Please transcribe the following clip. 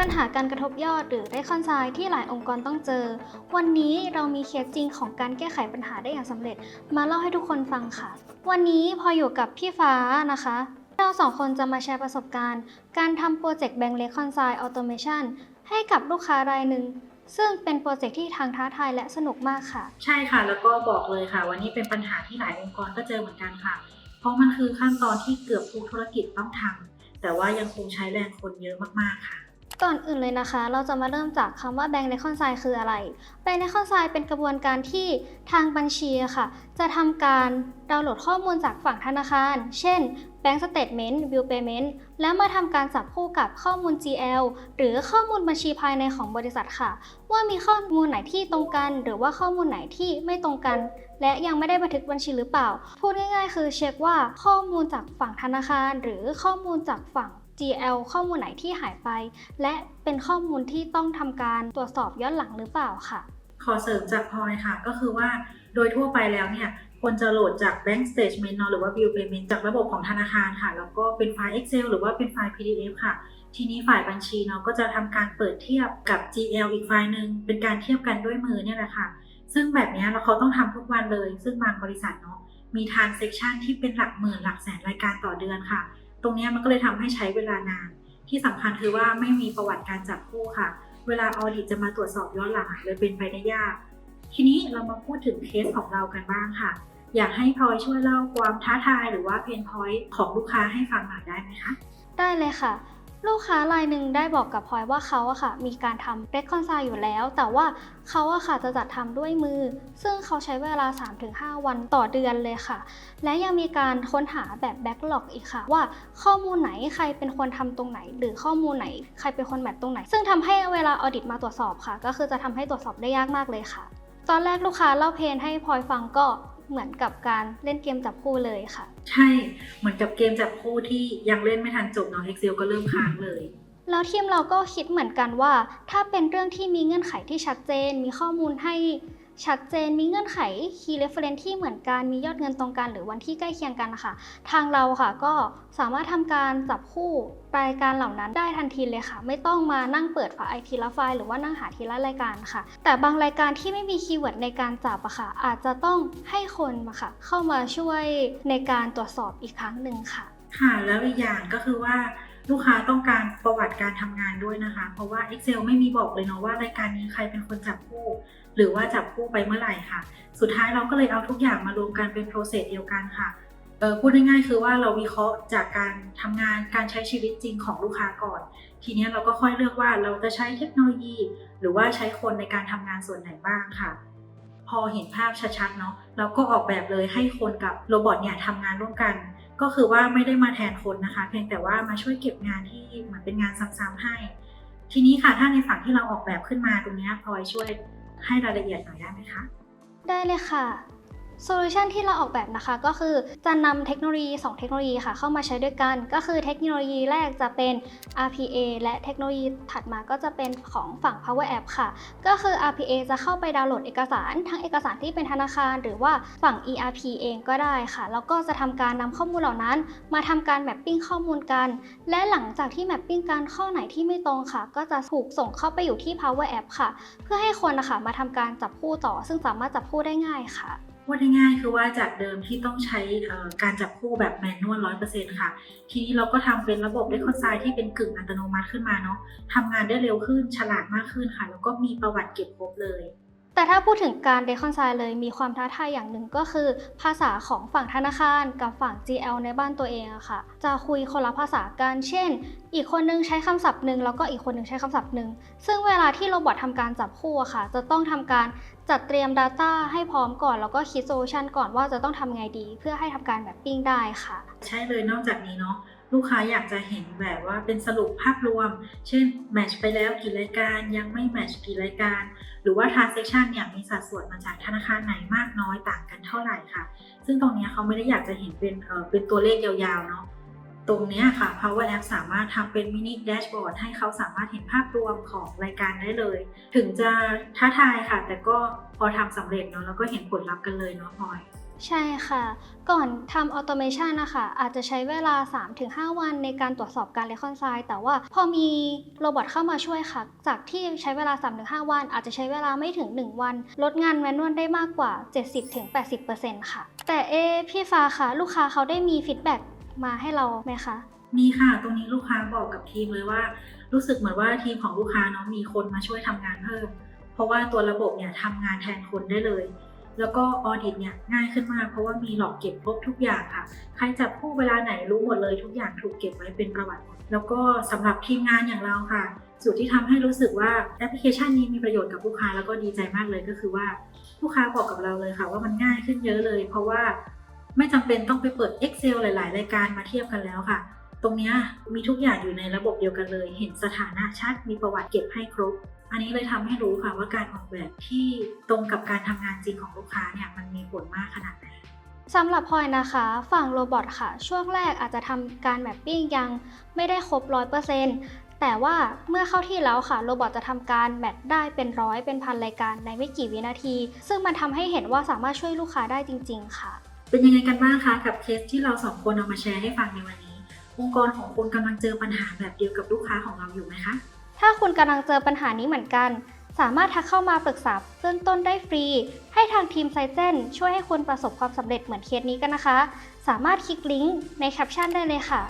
ปัญหาการกระทบยอดหรือได้คอนไซน์ที่หลายองค์กรต้องเจอ วันนี้เรามีเคสจริงของการแก้ไขปัญหาได้อย่างสำเร็จ มาเล่าให้ทุกคนฟังค่ะ วันนี้พออยู่กับพี่ฟ้านะคะ เราสองคนจะมาแชร์ประสบการณ์ การทำโปรเจกต์แบง k ์เล c คอนไซน์ออโตเมชันให้กับลูกค้ารายหนึ่งซึ่งเป็นโปรเจกต์ที่ทางท้าทายและสนุกมากค่ะ ใช่ค่ะ แล้วก็บอกเลยค่ะ วันนี้เป็นปัญหาที่หลายองค์กรก็เจอเหมือนกันค่ะ เพราะมันคือขั้นตอนที่เกือบทุกธุรกิจต้องทำแต่ว่ายังคงใช้แรงคนเยอะมากๆค่ะ ก่อนอื่นเลยนะคะ เราจะมาเริ่มจากคำว่า Bank Reconcile คืออะไร Bank Reconcile เป็นกระบวนการที่ทางบัญชีค่ะ จะทำการดาวน์โหลดข้อมูลจากฝั่งธนาคาร เช่น Bank Statement Bill Payment แล้วมาทำการจับคู่กับข้อมูล GL หรือข้อมูลบัญชีภายในของบริษัทค่ะ ว่ามีข้อมูลไหนที่ตรงกัน หรือว่าข้อมูลไหนที่ไม่ตรงกัน และยังไม่ได้บันทึกบัญชีหรือเปล่า พูดง่าย ๆ คือเช็คว่าข้อมูลจากฝั่งธนาคาร หรือข้อมูลจากฝั่ง GL ข้อมูลไหนที่หายไป และเป็นข้อมูลที่ต้องทำการตรวจสอบย้อนหลังหรือเปล่าค่ะขอเสริมจากพลอยค่ะ ก็คือว่าโดยทั่วไปแล้วเนี่ยควรจะโหลดจาก Bank Statement เนอะหรือว่า Bill Payment จากระบบของธนาคารค่ะ แล้วก็เป็นไฟล์ Excel หรือว่าเป็นไฟล์ PDF ค่ะ ทีนี้ฝ่ายบัญชีเนาะก็จะทำการเปิดเทียบกับ GL อีกไฟล์หนึ่งเป็นการเทียบกันด้วยมือเนี่ยแหละค่ะ ซึ่งแบบนี้เราเขาต้องทำทุกวันเลย ซึ่งบางบริษัทเนาะมี transaction ที่เป็นหลักหมื่นหลักแสนรายการต่อเดือนค่ะ ตรงนี้มันก็เลยทำให้ใช้เวลานาน ที่สำคัญคือว่าไม่มีประวัติการจับคู่ค่ะ เวลาออดิตจะมาตรวจสอบย้อนหลังเลยเป็นไปได้ยาก ทีนี้เรามาพูดถึงเคสของเรากันบ้างค่ะ อยากให้พลอยช่วยเล่าความท้าทายหรือว่าเพนพอยต์ของลูกค้าให้ฟังหน่อยได้ไหมคะ ได้เลยค่ะ ลูกค้ารายหนึ่งได้บอกกับพลอยว่าเขาอะค่ะ มีการทำ reconcile อยู่แล้ว แต่ว่าเขาอะค่ะจะจัดทำด้วยมือ ซึ่งเขาใช้เวลา 3-5 วันต่อเดือนเลยค่ะ และยังมีการค้นหาแบบ backlog อีกค่ะ ว่าข้อมูลไหนใครเป็นคนทำตรงไหน หรือข้อมูลไหนใครเป็นคนแมทตรงไหน ซึ่งทำให้เวลาออดิตมาตรวจสอบค่ะ ก็คือจะทำให้ตรวจสอบได้ยากมากเลยค่ะ ตอนแรกลูกค้าเล่าเพลนให้พลอยฟังก็ เหมือนกับการเล่นเกมจับคู่เลยค่ะ ใช่ เหมือนกับเกมจับคู่ที่ยังเล่นไม่ทันจบเนาะ Excel ก็เริ่มค้างเลยแล้วทีมเราก็คิดเหมือนกันว่า ถ้าเป็นเรื่องที่มีเงื่อนไขที่ชัดเจน มีข้อมูลให้ ชัดเจนมีเงื่อนไข key reference ที่เหมือนกันมียอดเงินตรงกันหรือวันที่ใกล้เคียงกันนะคะทางเราค่ะก็สามารถทำการจับคู่รายการเหล่านั้นได้ทันทีเลยค่ะ ไม่ต้องมานั่งเปิดไฟล์ทีละไฟล์หรือว่านั่งหาทีละรายการค่ะ แต่บางรายการที่ไม่มีคีย์เวิร์ดในการจับอะค่ะ อาจจะต้องให้คนมาค่ะ เข้ามาช่วยในการตรวจสอบอีกครั้งหนึ่งค่ะ ค่ะแล้วอีกอย่างก็คือว่า ลูกค้าต้องการประวัติการทำงานด้วยนะคะ เพราะว่า Excel ไม่มีบอกเลยเนาะว่ารายการนี้ใครเป็นคนจับคู่ หรือว่าจับคู่ไปเมื่อไหร่ค่ะ สุดท้ายเราก็เลยเอาทุกอย่างมารวมกันเป็นโปรเซสเดียวกันค่ะพูดง่ายๆคือว่าเราวิเคราะห์จากการทำงานการใช้ชีวิตจริงของลูกค้าก่อน ทีนี้เราก็ค่อยเลือกว่าเราจะใช้เทคโนโลยี หรือว่าใช้คนในการทำงานส่วนไหนบ้างค่ะ พอเห็นภาพชัดๆเนาะเราก็ออกแบบเลยให้คนกับโรบอทเนี่ยทำงานร่วมกัน ก็คือว่าไม่ได้มาแทนคนนะคะ เพียงแต่ว่ามาช่วยเก็บงานที่เหมือนเป็นงานซ้ำๆให้ ทีนี้ค่ะถ้าในฝั่งที่เราออกแบบขึ้นมาตรงนี้พลอยช่วยให้รายละเอียดหน่อยได้ไหมคะ ได้เลยค่ะ โซลูชันที่เราออกแบบนะคะก็คือจะนำเทคโนโลยี 2 เทคโนโลยีค่ะเข้ามาใช้ด้วยกัน ก็คือเทคโนโลยีแรกจะเป็น RPA และเทคโนโลยีถัดมาก็จะเป็นของฝั่ง Power App ค่ะ ก็คือ RPA จะเข้าไปดาวน์โหลดเอกสาร ทั้งเอกสารที่เป็นธนาคาร หรือว่าฝั่ง ERP เองก็ได้ค่ะ แล้วก็จะทำการนำข้อมูลเหล่านั้น มาทำการแมปปิ้งข้อมูลกัน และหลังจากที่แมปปิ้งการข้อไหนที่ไม่ตรงค่ะ ก็จะถูกส่งเข้าไปอยู่ที่ Power App ค่ะ เพื่อให้คนนะคะมาทำการจับคู่ต่อ ซึ่งสามารถจับคู่ได้ง่ายค่ะ พูดง่ายๆคือว่าจากเดิมที่ต้องใช้การจับคู่แบบแมนนวลร้อยเปอร์เซ็นต์ค่ะ ทีนี้เราก็ทำเป็นระบบเรคคอนไซที่เป็นกึ่งอัตโนมัติขึ้นมาเนาะทำงานได้เร็วขึ้นฉลาดมากขึ้นค่ะ แล้วก็มีประวัติเก็บครบเลย แต่ถ้าพูดถึงการ reconcile เลยมีความท้าทายอย่างหนึ่งก็คือ ภาษาของฝั่งธนาคารกับฝั่ง GL ในบ้านตัวเองอะค่ะ จะคุยคนละภาษากัน เช่น อีกคนนึงใช้คำศัพท์หนึ่งแล้วก็อีกคนนึงใช้คำศัพท์หนึ่ง ซึ่งเวลาที่โรบอททำการจับคู่อะค่ะ จะต้องทำการจัดเตรียม Data ให้พร้อมก่อน แล้วก็คิดโซลูชันก่อนว่าจะต้องทำไงดี เพื่อให้ทำการแบบปิ้งได้ค่ะ ใช่เลยนอกจากนี้เนาะ ลูกค้าอยากจะเห็นแบบว่าเป็นสรุปภาพรวม เช่นแมชไปแล้วกี่รายการยังไม่แมชกี่รายการ หรือว่า transaction เนี่ยมีสัดส่วนมาจากธนาคารไหนมากน้อยต่างกันเท่าไหร่ค่ะ ซึ่งตรงนี้เขาไม่ได้อยากจะเห็นเป็นเออเป็นตัวเลขยาวๆเนาะตรงนี้ค่ะ Power App สามารถทำเป็นมินิแดชบอร์ดให้เขาสามารถเห็นภาพรวมของรายการได้เลย ถึงจะท้าทายค่ะ แต่ก็พอทำสำเร็จเนาะแล้วก็เห็นผลลัพธ์กันเลยเนาะพลอย ใช่ค่ะ ก่อนทำออโตเมชันนะคะอาจจะใช้เวลา 3-5 วันในการตรวจสอบการเลคอนไซล์แต่ว่าพอมีโรบอทเข้ามาช่วยค่ะ จากที่ใช้เวลา 3-5 วัน อาจจะใช้เวลาไม่ถึง 1 วัน ลดงานแมนนวลได้มากกว่า 70-80%ค่ะ แต่เอพี่ฟ้าค่ะ ลูกค้าเขาได้มีฟีดแบ็กมาให้เราไหมคะมีค่ะ ตรงนี้ลูกค้าบอกกับทีมเลยว่า รู้สึกเหมือนว่าทีมของลูกค้าเนาะมีคนมาช่วยทำงานเพิ่ม เพราะว่าตัวระบบเนี่ยทำงานแทนคนได้เลย แล้วก็ออดิตเนี่ยง่ายขึ้นมากเพราะว่ามีหลอกเก็บครบทุกอย่างค่ะ ใครจับคู่เวลาไหนรู้หมดเลยทุกอย่างถูกเก็บไว้เป็นประวัติ แล้วก็สำหรับทีมงานอย่างเราค่ะจุดที่ทำให้รู้สึกว่าแอปพลิเคชันนี้มีประโยชน์กับลูกค้าแล้วก็ดีใจมากเลยก็คือว่าลูกค้าบอกกับเราเลยค่ะ ว่ามันง่ายขึ้นเยอะเลย เพราะว่าไม่จำเป็นต้องไปเปิด Excel หลาย ๆ รายการมาเทียบกันแล้วค่ะ ตรงนี้มีทุกอย่างอยู่ในระบบเดียวกันเลย เห็นสถานะชัดมีประวัติเก็บให้ครบ อันนี้เลยทำให้รู้ค่ะว่าการออกแบบที่ตรงกับการทำงานจริงของลูกค้าเนี่ยมันมีผลมากขนาดไหนสำหรับพลอยนะคะ ฝั่งโรบอทค่ะ ช่วงแรกอาจจะทำการแมปปิ้งยังไม่ได้ครบ 100%แต่ว่าเมื่อเข้าที่แล้วค่ะ โรบอทจะทำการแมทได้เป็นร้อยเป็นพันรายการในไม่กี่วินาที ซึ่งมันทำให้เห็นว่าสามารถช่วยลูกค้าได้จริง ๆ ค่ะ เป็นยังไงกันบ้างคะกับเคสที่เราสองคนเอามาแชร์ให้ฟังในวันนี้ องค์กรของคุณกำลังเจอปัญหาแบบเดียวกับลูกค้าของเราอยู่ไหมคะ ถ้าคุณกำลังเจอปัญหานี้เหมือนกัน สามารถทักเข้ามาปรึกษาเบื้องต้นได้ฟรี ให้ทางทีมไซเจนช่วยให้คุณประสบความสำเร็จเหมือนเคสนี้กันนะคะ สามารถคลิกลิงก์ในแคปชั่นได้เลยค่ะ